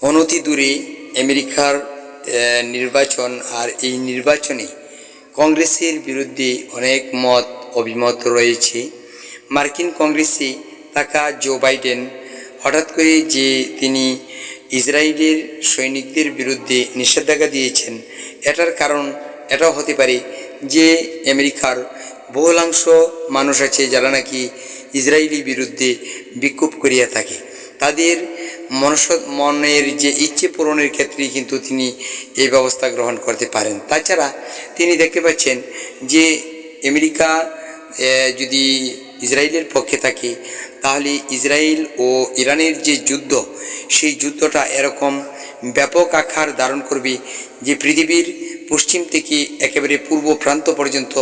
অনতি দূরে আমেরিকার নির্বাচন আর এই নির্বাচনে কংগ্রেসের বিরুদ্ধে অনেক মত, অভিমত রয়েছে। মার্কিন কংগ্রেসে থাকা জো বাইডেন হঠাৎ করে যে তিনি ইসরায়েলের সৈনিকদের বিরুদ্ধে নিষেধাজ্ঞা দিয়েছেন, এটার কারণ এটাও হতে পারে যে আমেরিকার বহুলাংশ মানুষ আছে যারা নাকি ইসরায়েলি বিরুদ্ধে বিক্ষোভ করিয়া থাকে। তাদের মনস মনের যে ইচ্ছে পূরণের ক্ষেত্রে কিন্তু তিনি এই ব্যবস্থা গ্রহণ করতে পারেন। তাছাড়া তিনি দেখতে পাচ্ছেন যে আমেরিকা যদি ইসরায়েলের পক্ষে থাকে, তাহলে ইসরায়েল ও ইরানের যে যুদ্ধ, সেই যুদ্ধটা এরকম ব্যাপক আকার ধারণ করবে যে পৃথিবীর পশ্চিম থেকে একেবারে পূর্ব প্রান্ত পর্যন্ত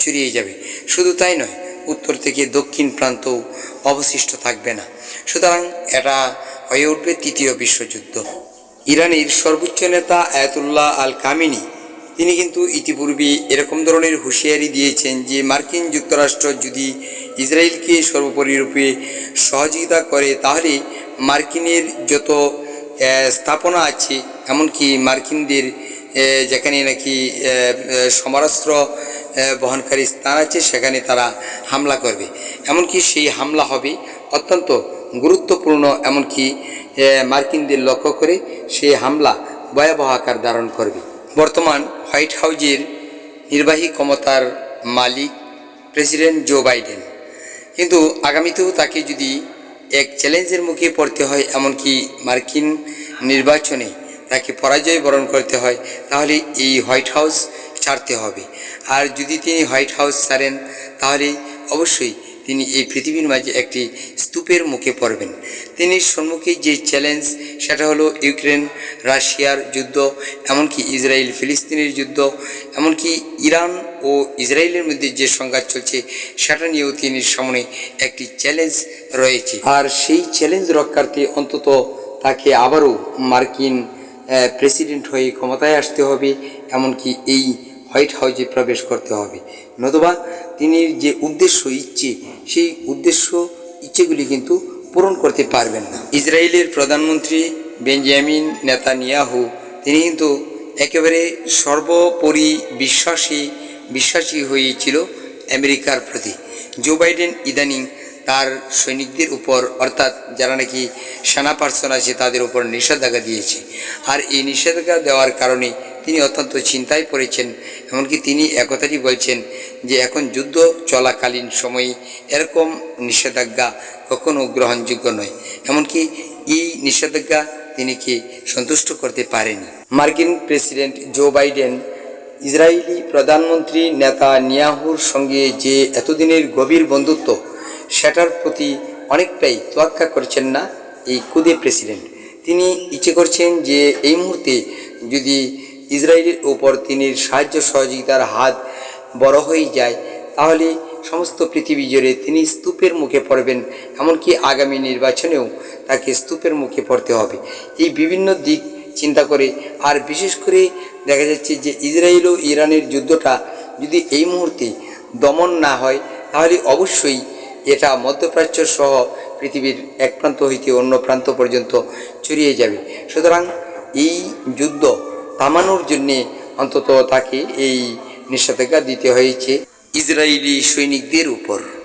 ছড়িয়ে যাবে। শুধু তাই নয়, উত্তর থেকে দক্ষিণ প্রান্তও অবশিষ্ট থাকবে না। সুতরাং এটা হয়ে উঠবে তৃতীয় বিশ্বযুদ্ধ। ইরানের সর্বোচ্চ নেতা আয়াতুল্লাহ আল কামিনী, তিনি কিন্তু ইতিপূর্বে এরকম ধরনের হুঁশিয়ারি দিয়েছেন যে মার্কিন যুক্তরাষ্ট্র যদি ইসরায়েলকে সর্বোপরি রূপে সহযোগিতা করে, তাহলে মার্কিনের যত স্থাপনা আছে, এমনকি মার্কিনদের যেখানে নাকি সমরাস্ত্র বহনকারী স্থান আছে, সেখানে তারা হামলা করবে। এমনকি সেই হামলা হবে অত্যন্ত গুরুত্বপূর্ণ, এমনকি মার্কিনদের লক্ষ্য করে সে হামলা ভয়াবহ আকার ধারণ করবে। বর্তমান হোয়াইট হাউজের নির্বাহী ক্ষমতার মালিক প্রেসিডেন্ট জো বাইডেন। কিন্তু আগামীতেও তাকে যদি এক চ্যালেঞ্জের মুখে পড়তে হয়, এমনকি মার্কিন নির্বাচনে তাকে পরাজয় বরণ করতে হয়, তাহলে এই হোয়াইট হাউস ছাড়তে হবে। আর যদি তিনি হোয়াইট হাউস ছাড়েন, তাহলে অবশ্যই তিনি এই পৃথিবীর মাঝে একটি স্তূপের মুখে পড়বেন। তিনি সম্মুখে যে চ্যালেঞ্জ সেটা হলো ইউক্রেন, রাশিয়ার যুদ্ধ, এমনকি ইসরায়েল, ফিলিস্তিনের যুদ্ধ, এমনকি ইরান ও ইসরায়েলের মধ্যে যে সংঘাত চলছে, সেটা নিয়েও তিনি সামনে একটি চ্যালেঞ্জ রয়েছে। আর সেই চ্যালেঞ্জ রক্ষার্থে অন্তত তাকে আবারও মার্কিন প্রেসিডেন্ট হয়ে ক্ষমতায় আসতে হবে, এমনকি এই হোয়াইট হাউসে প্রবেশ করতে হবে। নতুবা তিনি যে উদ্দেশ্য ইচ্ছে, সেই উদ্দেশ্য ইচ্ছেগুলি কিন্তু পূরণ করতে পারবেন না। ইসরায়েলের প্রধানমন্ত্রী বেঞ্জামিন নেতানিয়াহু, তিনি কিন্তু একেবারে সর্বোপরি বিশ্বাসী বিশ্বাসী হয়েছিল আমেরিকার প্রতি। জো বাইডেন ইদানিং তার সৈনিকদের উপর, অর্থাৎ যারা নাকি সেনা পার্সন আছে, তাদের উপর নিষেধাজ্ঞা দিয়েছে। আর এই নিষেধাজ্ঞা দেওয়ার কারণে তিনি অত্যন্ত চিন্তায় পড়েছেন। এমনকি তিনি একথাটি বলছেন যে, এখন যুদ্ধ চলাকালীন সময়ে এরকম নিষেধাজ্ঞা কখনো গ্রহণযোগ্য নয়। এমনকি এই নিষেধাজ্ঞা তিনি কি সন্তুষ্ট করতে পারেনি? মার্কিন প্রেসিডেন্ট জো বাইডেন, ইসরায়েলি প্রধানমন্ত্রী নেতা নিয়াহুর সঙ্গে যে এতদিনের গভীর বন্ধুত্ব সেটার প্রতি অনেকটাই তোয়াক্কা করছেন না এই কুদে প্রেসিডেন্ট। তিনি ইচ্ছে করছেন যে এই মুহূর্তে যদি ইসরায়েলের ওপর তিনি সাহায্য সহযোগিতার হাত বড় হয়ে যায়, তাহলে সমস্ত পৃথিবী জুড়ে তিনি স্তূপের মুখে পড়বেন, এমনকি আগামী নির্বাচনেও তাকে স্তূপের মুখে পড়তে হবে। এই বিভিন্ন দিক চিন্তা করে আর বিশেষ করে দেখা যাচ্ছে যে ইসরায়েল ও ইরানের যুদ্ধটা যদি এই মুহূর্তে দমন না হয়, তাহলে অবশ্যই এটা মধ্যপ্রাচ্য সহ পৃথিবীর এক প্রান্ত হইতে অন্য প্রান্ত পর্যন্ত ছড়িয়ে যাবে। সুতরাং এই যুদ্ধ থামানোর জন্যে অন্তত তাকে এই নিষেধাজ্ঞা দিতে হয়েছে ইসরায়েলি সৈনিকদের উপর।